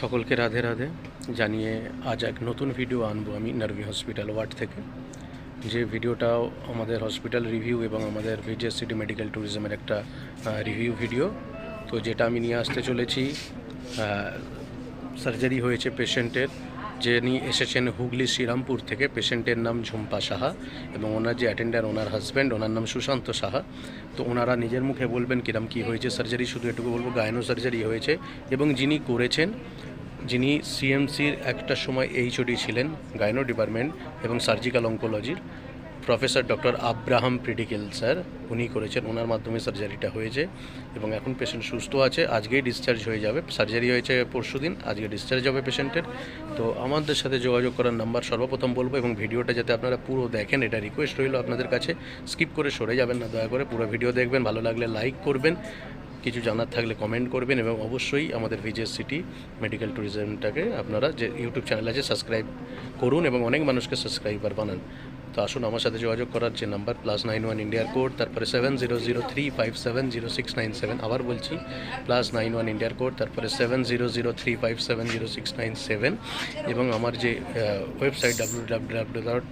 সকলকে রাধে রাধে জানিয়ে আজ এক নতুন ভিডিও আনব আমি নার্ভি হসপিটাল ওয়ার্ড থেকে। যে ভিডিওটাও আমাদের হসপিটাল রিভিউ এবং আমাদের ভিজিএস সিটি মেডিকেল ট্যুরিজমের একটা রিভিউ ভিডিও তো যেটা আমি নিয়ে আসতে চলেছি সার্জারি হয়েছে পেশেন্টের যিনি এসেছেন হুগলি শ্রীরামপুর থেকে। পেশেন্টের নাম ঝুম্পা সাহা এবং ওনার যে অ্যাটেন্ডার ওনার হাজব্যান্ড ওনার নাম সুশান্ত সাহা। তো ওনারা নিজের মুখে বলবেন কিরম কী হয়েছে সার্জারি শুধু এটুকু বলব গায়নো সার্জারি হয়েছে এবং যিনি করেছেন যিনি সিএমসির একটা সময় এইচওডি ছিলেন গাইনো ডিপার্টমেন্ট এবং সার্জিক্যাল অঙ্কোলজির প্রফেসর ডক্টর আব্রাহাম প্রিডিকেল স্যার উনি করেছেন। ওনার মাধ্যমে সার্জারিটা হয়েছে এবং এখন পেশেন্ট সুস্থ আছে। আজকেই ডিসচার্জ হয়ে যাবে। সার্জারি হয়েছে পরশু দিন আজকে ডিসচার্জ হবে পেশেন্টের তো আমাদের সাথে যোগাযোগ করার নাম্বার সর্বপ্রথম বলব এবং ভিডিওটা যাতে আপনারা পুরো দেখেন, এটা রিকোয়েস্ট রইল আপনাদের কাছে। স্কিপ করে সরে যাবেন না, দয়া করে পুরো ভিডিও দেখবেন। ভালো লাগলে লাইক করবেন। কিছু জানার থাকলে কমেন্ট করবেন এবং অবশ্যই আমাদের ভিজেস সিটি মেডিকেল ট্যুরিজমটাকে আপনারা যে ইউটিউব চ্যানেল আছে সাবস্ক্রাইব করুন এবং অনেক মানুষকে সাবস্ক্রাইবার বানান। তো আসুন আমার সাথে যোগাযোগ করার যে নাম্বার প্লাস নাইন ওয়ান ইন্ডিয়ার কোড তারপরে seven zero zero three five seven zero six nine seven আবার বলছি প্লাস নাইন ওয়ান ইন্ডিয়ার কোড তারপরে seven zero zero three five seven zero six nine seven এবং আমার যে website W W W dot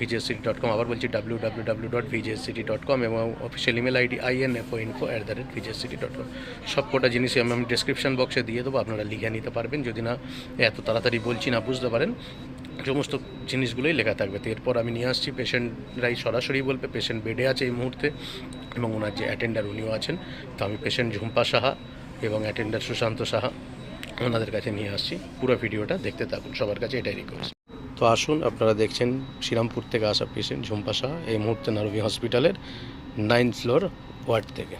VJCT dot com আবার বলছি W W W dot VJCT dot com এবং official email ID INFO info at the rate VJCT dot com সব কটা জিনিসই আমি আমি ডিসক্রিপশন বক্সে দিয়ে দেবো, আপনারা লিখে নিতে পারবেন। যদি না, এত তাড়াতাড়ি বলছি না, বুঝতে পারেন। সমস্ত জিনিসগুলোই লেখা থাকবে। তো এরপর আমি নিয়ে আসছি পেশেন্টরাই সরাসরি বলবে পেশেন্ট বেডে আছে এই মুহূর্তে এবং ওনার যে অ্যাটেন্ডার উনিও আছেন। তো আমি পেশেন্ট ঝুম্পা সাহা এবং অ্যাটেন্ডার সুশান্ত সাহা, ওনাদের কাছে নিয়ে আসছি। পুরো ভিডিওটা দেখতে থাকুন। সবার কাছে এটাই রিকোয়েস্ট তো আসুন। আপনারা দেখছেন শ্রীরামপুর থেকে আসা পেশেন্ট ঝুম্পা সাহা। এই মুহূর্তে নারবি হসপিটালের নাইন ফ্লোর ওয়ার্ড থেকে।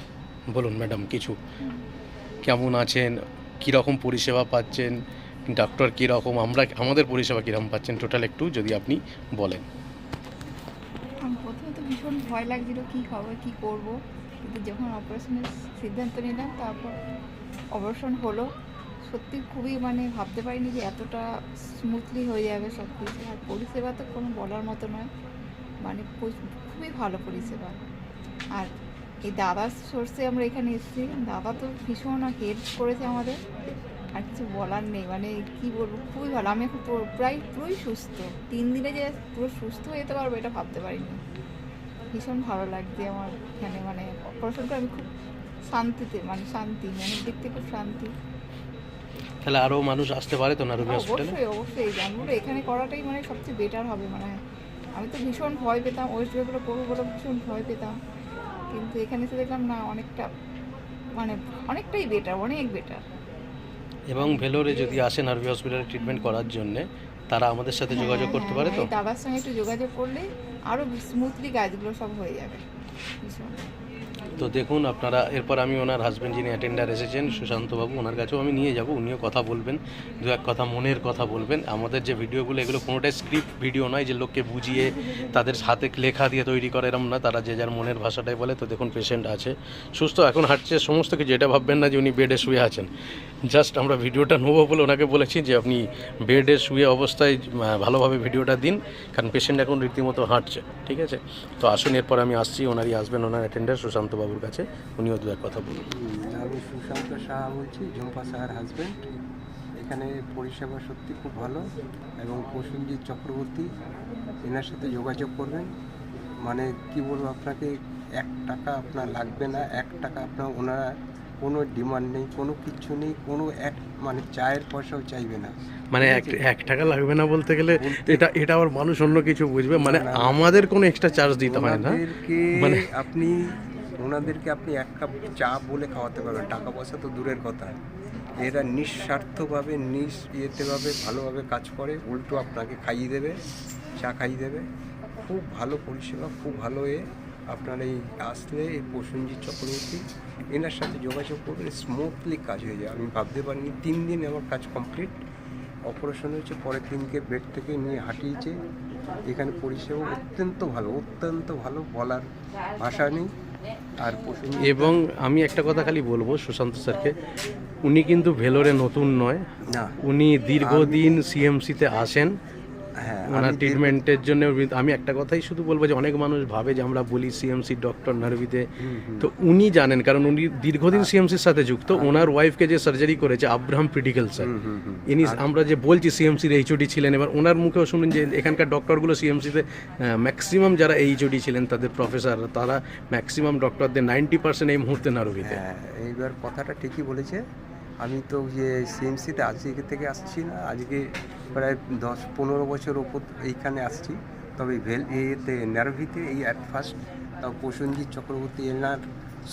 বলুন ম্যাডাম কিছু? কেমন আছেন? কীরকম পরিষেবা পাচ্ছেন? ডাক্তার কীরকম? আমরা, আমাদের পরিষেবা কীরকম পাচ্ছেন? টোটাল একটু যদি আপনি বলেন। ভীষণ ভয় লাগছিল, কী হবে, কী করব? কিন্তু যখন অপারেশনের সিদ্ধান্ত নিলাম, তারপর অপারেশন হলো। সত্যি খুবই মানে ভাবতে পারিনি যে এতটা স্মুথলি হয়ে যাবে সব কিছু আর পরিষেবা তো কোনো বলার মতো নয়। মানে খুবই ভালো পরিষেবা। আর এই দাদার সোর্সে আমরা এখানে এসেছি। দাদা তো ভীষণ হেল্প করেছে আমাদের। আর কিছু বলার নেই। মানে কি বলব, খুবই ভালো। আমি এখন পুরো- প্রায় পুরোই সুস্থ। তিন দিনে যে পুরো সুস্থ হয়ে যেতে পারব এটা ভাবতে পারিনি। ভীষণ ভালো লাগছে আমার এখানে। মানে অপারেশন করে আমি খুব শান্তিতে মানে শান্তি দিক থেকে খুব শান্তি। তাহলে আরও মানুষ আসতে পারে তো নারবি হসপিটালে অবশ্যই অবশ্যই। আমি বলব এখানে করাটাই মানে সবচেয়ে বেটার হবে মানে আমি তো ভীষণ ভয় পেতাম ওয়েস্ট বেঙ্গলে করব বলে ভীষণ ভয় পেতাম। কিন্তু এখানে এসে দেখলাম না অনেকটা মানে অনেকটাই বেটার অনেক বেটার এবং ভেলোরে যদি আসে নার্ভি হসপিটালে ট্রিটমেন্ট করার জন্য তারা আমাদের সাথে যোগাযোগ করতে পারে তো? এই দাদার সঙ্গে একটু যোগাযোগ করলে আরও স্মুথলি কাজগুলো সব হয়ে যাবে ভীষণ। তো দেখুন, আপনারা, এরপর আমি ওনার হাজব্যান্ড যিনি অ্যাটেন্ডার এসেছেন, সুশান্তবাবু, ওনার কাছেও আমি নিয়ে যাব, উনিও কথা বলবেন, দু এক কথা মনের কথা বলবেন। আমাদের যে ভিডিওগুলো, এগুলো কোনোটাই স্ক্রিপ্ট ভিডিও নয় যে লোককে বুঝিয়ে তাদের হাতে লেখা দিয়ে তৈরি করে, এরম না, তারা যে যার মনের ভাষাটাই বলে, তো দেখুন পেশেন্ট আছে, সুস্থ, এখন হাঁটছে, সমস্ত কিছু এটা ভাববেন না যে উনি বেডে শুয়ে আছেন। জাস্ট আমরা ভিডিওটা নেব বলে ওনাকে বলেছি যে আপনি বেডে শুয়ে অবস্থায় ভালোভাবে ভিডিওটা দিন, কারণ পেশেন্ট এখন রীতিমতো হাঁটছে, ঠিক আছে? তো আসুন, এরপর আমি আসছি, ওনারই আসবেন ওনার অ্যাটেন্ডার সুশান্তবাবুর কাছে উনিও দু এক কথা বলুন। আমি সুশান্ত সাহা বলছি ঝুম্পা সাহার হাজব্যান্ড এখানে পরিষেবা সত্যি খুব ভালো এবং প্রসেনজিৎ চক্রবর্তী এনার সাথে যোগাযোগ করবেন। মানে কি বলব আপনাকে এক টাকা আপনার লাগবে না এক টাকা আপনার ওনারা কোনো ডিমান্ড নেই কোনো কিছু নেই কোনো এক মানে চায়ের পয়সাও চাইবে না। মানে এক টাকা লাগবে না বলতে গেলে এটা এটা আবার মানুষ অন্য কিছু বুঝবে। মানে। আমাদের কোনো এক্সট্রা চার্জ দিতে হয় না। মানে আপনি ওনাদেরকে আপনি এক কাপ চা বলে খাওয়াতে পারবেন। টাকা পয়সা তো দূরের কথা। এরা নিঃস্বার্থভাবে নিঃ ইয়েতেভাবে, ভালোভাবে কাজ করে, উল্টো আপনাকে খাইয়ে দেবে, চা খাইয়ে দেবে। খুব ভালো পরিষেবা, খুব ভালো এ। আপনার এই আসলে এই প্রসেনজিৎ চক্রবর্তী, এনার সাথে যোগাযোগ করবেন স্মুথলি কাজ হয়ে যায় আমি ভাবতে পারিনি, তিন দিন আমার কাজ কমপ্লিট অপারেশন হয়েছে, পরের দিনকে বেড থেকে নিয়ে হাঁটিয়েছে। এখানে পরিষেবা অত্যন্ত ভালো অত্যন্ত ভালো বলার ভাষা নেই। এবং আমি একটা কথা খালি বলব সুশান্ত স্যারকে উনি কিন্তু ভেলোরে নতুন নয়। উনি দীর্ঘদিন সিএমসিতে আসেন। ওনার ট্রিটমেন্টের জন্য আমি একটা কথাই শুধু বলব যে অনেক মানুষ ভাবে যে আমরা বলি সিএমসি ডক্টর নার্ভিতে। তো উনি জানেন কারণ উনি দীর্ঘদিন সিএমসির সাথে যুক্ত। ওনার ওয়াইফকে যে সার্জারি করেছে আব্রাহাম ক্রিটিক্যাল স্যার। ইনি আমরা যে বলছি সিএমসির এইচওডি ছিলেন এবার ওনার মুখেও শুনুন যে এখানকার ডক্টরগুলো সিএমসিতে ম্যাক্সিমাম যারা এইচওডি ছিলেন তাদের প্রফেসর তারা ম্যাক্সিমাম ডক্টরদের নাইনটি পার্সেন্ট এই মুহূর্তে নারবিতে হ্যাঁ এইবার কথাটা ঠিকই বলেছে। আমি তো যে সিএমসিতে আজকে থেকে আসছি না। আজকে প্রায় দশ পনেরো বছর ওপর এইখানে আসছি। তবে ভেল এতে নার্ভিতে এই অ্যাট ফার্স্ট প্রসেনজিৎ চক্রবর্তী এনার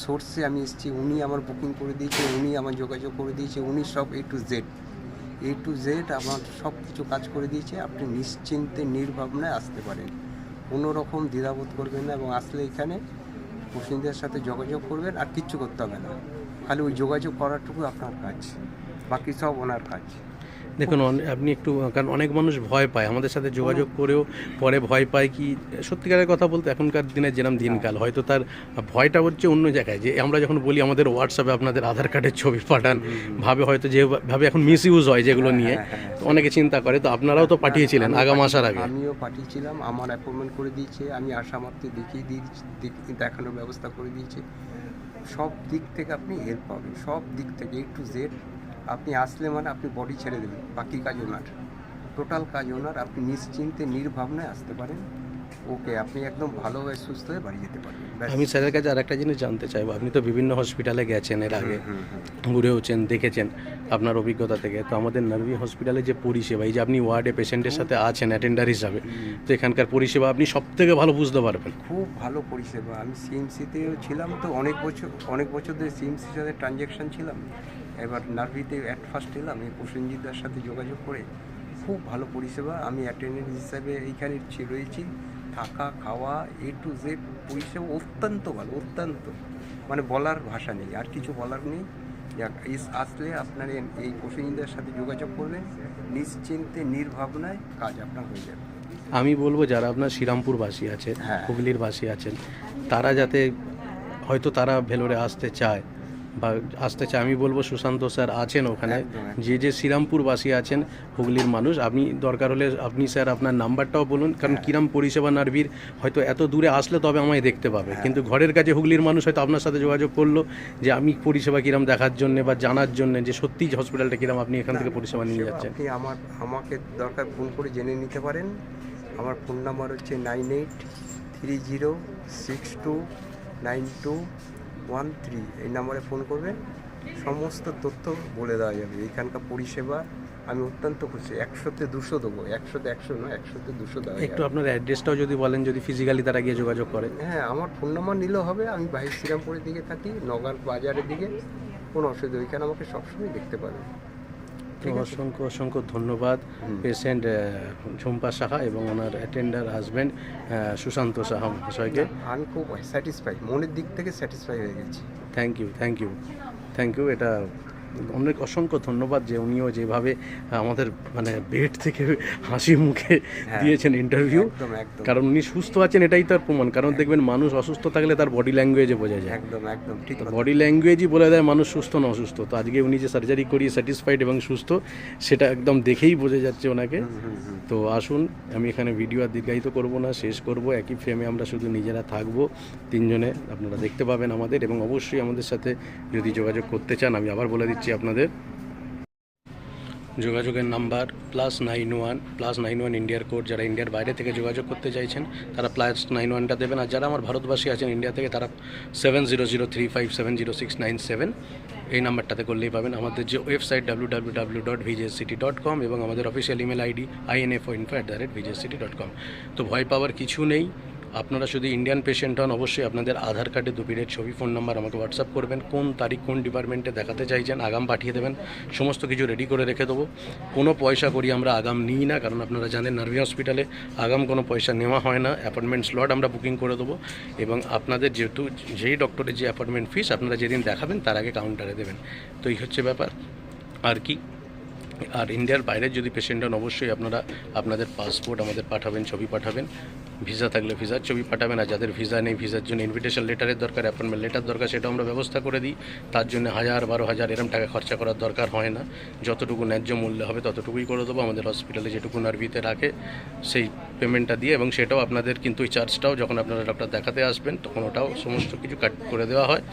সোর্সে আমি এসেছি। উনি আমার বুকিং করে দিয়েছে, উনি আমার যোগাযোগ করে দিয়েছে, উনি সব A to Z A to Z আমার সব কিছু কাজ করে দিয়েছে। আপনি নিশ্চিন্তে, নির্ভাবনায় আসতে পারেন। কোনো রকম দ্বিধাবোধ করবেন না এবং আসলে এখানে প্রসেনজিতের সাথে যোগাযোগ করবেন আর কিচ্ছু করতে হবে না। খালি ওই যোগাযোগ করাটুকু আপনার কাজ বাকি সব ওনার কাজ। দেখুন আপনি একটু কারণ অনেক মানুষ ভয় পায় আমাদের সাথে যোগাযোগ করেও পরে ভয় পায় কি সত্যিকারের কথা বলতে এখনকার দিনে যেরকম দিনকাল হয়তো তার ভয়টা হচ্ছে অন্য জায়গায় যে আমরা যখন বলি আমাদের হোয়াটসঅ্যাপে আপনাদের আধার কার্ডের ছবি পাঠান ভাবে হয়তো যেভাবে এখন মিস ইউজ হয় যেগুলো নিয়ে। তো অনেকে চিন্তা করে তো আপনারাও তো পাঠিয়েছিলেন আগাম আসার আগে। আমিও পাঠিয়েছিলাম আমার অ্যাপয়েন্টমেন্ট করে দিয়েছে আমি আশা মাত্র দেখিয়ে দিয়েছি দেখ- দেখানোর ব্যবস্থা করে দিয়েছে। সব দিক থেকে আপনি হেল্প পাবেন। সব দিক থেকে এ টু জেড আপনি আসলে মানে আপনি বডি ছেড়ে দেবেন। বাকি কাজ ওনার টোটাল কাজ ওনার আপনি নিশ্চিন্তে, নির্ভাবনায় আসতে পারেন। ওকে আপনি একদম ভালোভাবে সুস্থ হয়ে বাড়ি যেতে পারবেন। আমি স্যারের কাছে আরেকটা জিনিস জানতে চাইব। আপনি তো বিভিন্ন হসপিটালে গেছেন এর আগে। ঘুরেওছেন দেখেছেন আপনার অভিজ্ঞতা থেকে। তো আমাদের নার্ভি হসপিটালে যে পরিষেবা এই যে আপনি ওয়ার্ডে পেশেন্টের সাথে আছেন অ্যাটেন্ডার হিসাবে তো এখানকার পরিষেবা আপনি সব থেকে ভালো বুঝতে পারবেন। খুব ভালো পরিষেবা। আমি সিএমসিতেও ছিলাম তো অনেক বছর অনেক বছর ধরে সিএমসির সাথে ট্রানজ্যাকশন ছিলাম। এবার নার্ভিতে অ্যাট ফার্স্ট এলাম এই প্রসেনজিৎদার সাথে যোগাযোগ করে খুব ভালো পরিষেবা। আমি অ্যাটেন্ডেন্ট হিসাবে এইখানে রয়েছি। থাকা খাওয়া এ টু জেড পরিষেবা অত্যন্ত ভালো অত্যন্ত। মানে বলার ভাষা নেই আর কিছু বলার নেই। আসলে আপনার এই প্রসেনজিৎদার সাথে যোগাযোগ করবেন। নিশ্চিন্তে নির্ভাবনায় কাজ আপনার হয়ে যাবে। আমি বলব যারা আপনার শ্রীরামপুর বাসী আছেন হ্যাঁ। হুগলির বাসী আছেন তারা যাতে হয়তো তারা ভেলোরে আসতে চায়। বা আসতে চায় আমি বলব সুশান্ত স্যার আছেন ওখানে। যে যে শ্রীরামপুরবাসী আছেন হুগলির মানুষ আপনি দরকার হলে আপনি স্যার আপনার নাম্বারটাও বলুন কারণ হ্যাঁ। কিরাম পরিষেবা নার্ভির হয়তো এত দূরে আসলে তবে আমায় দেখতে পাবে হ্যাঁ। কিন্তু ঘরের কাছে হুগলির মানুষ হয়তো আপনার সাথে যোগাযোগ করল যে আমি পরিষেবা কিরাম দেখার জন্য বা জানার জন্য যে সত্যি হসপিটালটা কিরাম আপনি এখান থেকে পরিষেবা নিয়ে যাচ্ছেন আপনি আমার আমাকে দরকার ফোন করে জেনে নিতে পারেন আমার ফোন নাম্বার হচ্ছে nine eight three zero six two nine two one three এই নাম্বারে ফোন করবেন। সমস্ত তথ্য বলে দেওয়া যাবে। এখানকার পরিষেবা আমি অত্যন্ত খুশি। একশোতে দুশো দেবো। একশোতে একশো নয় একশোতে দুশো দেওয়া একটু আপনার অ্যাড্রেসটাও যদি বলেন যদি ফিজিক্যালি তারা গিয়ে যোগাযোগ করে। হ্যাঁ আমার ফোন নাম্বার নিলেও হবে। আমি ভাই শ্রীরামপুরের দিকে থাকি নগর বাজারের দিকে। কোনো অসুবিধা ওইখানে আমাকে সবসময় দেখতে পাবেন। তো অসংখ্য অসংখ্য ধন্যবাদ পেশেন্ট ঝুম্পা সাহা এবং ওনার অ্যাটেন্ডার হাজব্যান্ড সুশান্ত সাহা মহাশয়কে। আমি খুব স্যাটিসফাই মনের দিক থেকে স্যাটিসফাই হয়ে গেছি। Thank you thank you thank you এটা অনেক অসংখ্য ধন্যবাদ যে উনিও যেভাবে আমাদের মানে বেড থেকে হাসি মুখে দিয়েছেন ইন্টারভিউ কারণ উনি সুস্থ আছেন এটাই তার প্রমাণ। কারণ দেখবেন মানুষ অসুস্থ থাকলে তার বডি ল্যাঙ্গুয়েজে বোঝা যায়। একদম একদম ঠিক। বডি ল্যাঙ্গুয়েজই বলে দেয় মানুষ সুস্থ না অসুস্থ। তো আজকে উনি যে সার্জারি করিয়ে স্যাটিসফাইড এবং সুস্থ সেটা একদম দেখেই বোঝা যাচ্ছে ওনাকে। তো আসুন আমি এখানে ভিডিও আর দীর্ঘায়িত করব না শেষ করব। একই ফ্রেমে আমরা শুধু নিজেরা থাকব। তিনজনে আপনারা দেখতে পাবেন আমাদের এবং অবশ্যই আমাদের সাথে যদি যোগাযোগ করতে চান আমি আবার বলে দিচ্ছি। আপনাদের। যোগাযোগের number plus nine one plus nine one ইন্ডিয়ার কোড যারা ইন্ডিয়ার বাইরে থেকে যোগাযোগ করতে চাইছেন, তারা প্লাস নাইন ওয়ানটা দেবেন। আর যারা আমার ভারতবাসী আছেন ইন্ডিয়া থেকে, তারা seven zero zero three five seven zero six nine seven এই নাম্বারটাতে করলেই পাবেন। আমাদের যে website W W W dot CT dot com এবং আমাদের official email ID INFO info at the rate CT dot com তো ভয় পাওয়ার কিছু নেই। আপনারা যদি ইন্ডিয়ান পেশেন্ট হন, অবশ্যই আপনাদের আধার কার্ডে দু পিরিয়ড ছবি ফোন নাম্বার আমাকে হোয়াটসঅ্যাপ করবেন। কোন তারিখ, কোন ডিপার্টমেন্টে দেখাতে চাইছেন, আগাম পাঠিয়ে দেবেন। সমস্ত কিছু রেডি করে রেখে দেবো। কোনো পয়সা করি আমরা আগাম নিই না, কারণ আপনারা জানেন নার্ভি হসপিটালে আগাম কোনো পয়সা নেওয়া হয় না। অ্যাপয়েন্টমেন্ট স্লট আমরা বুকিং করে দেবো। এবং আপনাদের যেহেতু, যেই ডক্টরের যে অ্যাপয়েন্টমেন্ট ফিস আপনারা যেদিন দেখাবেন, তার আগে কাউন্টারে দেবেন। তো এই হচ্ছে ব্যাপার। আর কি? আর ইন্ডিয়ার বাইরের যদি পেশেন্ট হন, অবশ্যই আপনারা আপনাদের পাসপোর্ট আমাদের পাঠাবেন, ছবি পাঠাবেন। ভিসা থাকলে ভিসার ছবি পাঠাবেন আর যাদের ভিসা নেই, ভিসার জন্য ইনভিটেশন লেটারের দরকার অ্যাপয়েন্টমেন্ট লেটার দরকার সেটা আমরা ব্যবস্থা করে দিই। তার জন্য হাজার, বারো হাজার এরম টাকা খরচা করার দরকার হয় না। যতটুকু ন্যায্য মূল্য হবে ততটুকুই করে দেবো। আমাদের হসপিটালে যেটুকু নার্ভিতে রাখে, সেই পেমেন্টটা দিয়ে, এবং সেটাও আপনাদের কিন্তু ওই চার্জটাও যখন আপনারা ডক্টর দেখাতে আসবেন, তখন ওটাও সমস্ত কিছু কাট করে দেওয়া হয়।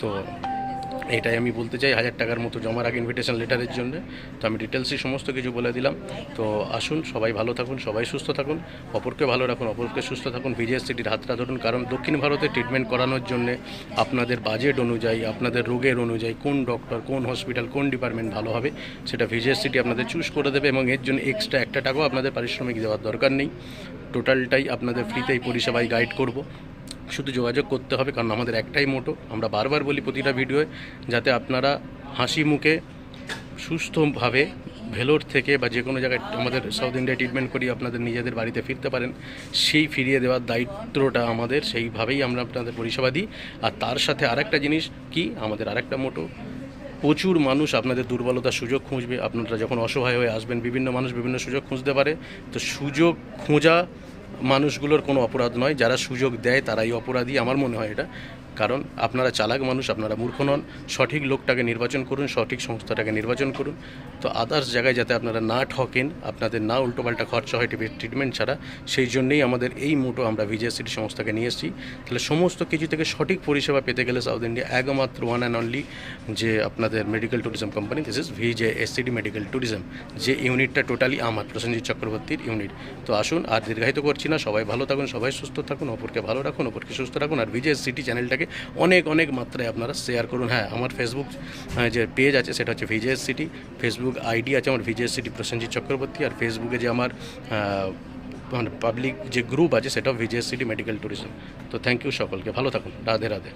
তো এটাই আমি বলতে চাই, হাজার টাকার মতো জমা রাখ ইনভিটেশন লেটারের জন্য। তো আমি ডিটেলসই সমস্ত কিছু বলে দিলাম। তো আসুন, সবাই ভালো থাকুন, সবাই সুস্থ থাকুন, অপরকে ভালো রাখুন, অপরকে সুস্থ থাকুন। ভিজিএস সিটির হাতটা ধরুন, কারণ দক্ষিণ ভারতে ট্রিটমেন্ট করানোর জন্য আপনাদের বাজেট অনুযায়ী, আপনাদের রোগের অনুযায়ী কোন ডক্টর কোন হসপিটাল কোন ডিপার্টমেন্ট ভালো হবে, সেটা ভিজিএস সিটি আপনাদের চুজ করে দেবে এবং এর জন্য এক্সট্রা একটা টাকাও আপনাদের পারিশ্রমিক দেওয়ার দরকার নেই। টোটালটাই আপনাদের ফ্রিতেই পরিষেবায় গাইড করব। শুধু যোগাযোগ করতে হবে, কারণ আমাদের একটাই মোটো। আমরা বারবার বলি প্রতিটা ভিডিওয়ে যাতে আপনারা হাসি মুখে সুস্থভাবে ভেলোর থেকে বা যে কোনো জায়গায় আমাদের সাউথ ইন্ডিয়া ট্রিটমেন্ট করি আপনাদের নিজেদের বাড়িতে ফিরতে পারেন, সেই ফিরিয়ে দেওয়ার দায়িত্বটা আমাদের, সেইভাবেই আমরা আপনাদের পরিষেবা দিই। আর তার সাথে আরেকটা জিনিস কি, আমাদের আরেকটা মোটো, প্রচুর মানুষ আপনাদের দুর্বলতার সুযোগ খুঁজবে। আপনারা যখন অসহায় হয়ে আসবেন, বিভিন্ন মানুষ বিভিন্ন সুযোগ খুঁজতে পারে। তো সুযোগ খোঁজা মানুষগুলোর কোনো অপরাধ নয় যারা সুযোগ দেয় তারাই অপরাধী আমার মনে হয় এটা। কারণ আপনারা চালাক মানুষ, আপনারা মূর্খ নন। সঠিক লোকটাকে নির্বাচন করুন, সঠিক সংস্থাটাকে নির্বাচন করুন। তো আদার্স জায়গায় যাতে আপনারা না ঠকেন, আপনাদের না উল্টোপাল্টা খরচা হয় ট্রিটমেন্ট ছাড়া, সেই জন্যেই আমাদের এই মোটো আমরা ভিজিএসসিটি সংস্থাকে নিয়ে এসেছি। তাহলে সমস্ত কিছু থেকে সঠিক পরিষেবা পেতে গেলে সাউথ ইন্ডিয়া একমাত্র ওয়ান অ্যান্ড অনলি যে আপনাদের medical tourism company this is VJ SCD medical tourism যে ইউনিটটা টোটালি আমার, প্রসেনজিৎ চক্রবর্তীর ইউনিট তো আসুন, আর দীর্ঘায়িত করছি না, সবাই ভালো থাকুন, সবাই সুস্থ থাকুন, অপরকে ভালো রাখুন, অপরকে সুস্থ রাখুন, আর ভিজে সিটি চ্যানেলটাকে অনেক অনেক মাত্রায় আপনারা শেয়ার করুন। হ্যাঁ আমার ফেসবুক যে পেজ আছে সেটা হচ্ছে ভিজেএস সিটি ফেসবুক আইডি আছে আমার ভিজেএস সিটি প্রসেনজিৎ চক্রবর্তী আর ফেসবুকে যে আমার মানে পাবলিক যে গ্রুপ আছে সেটাও ভিজেএস সিটি মেডিকেল ট্যুরিজম তো থ্যাংক ইউ সকলকে। ভালো থাকুন। রাধে রাধে।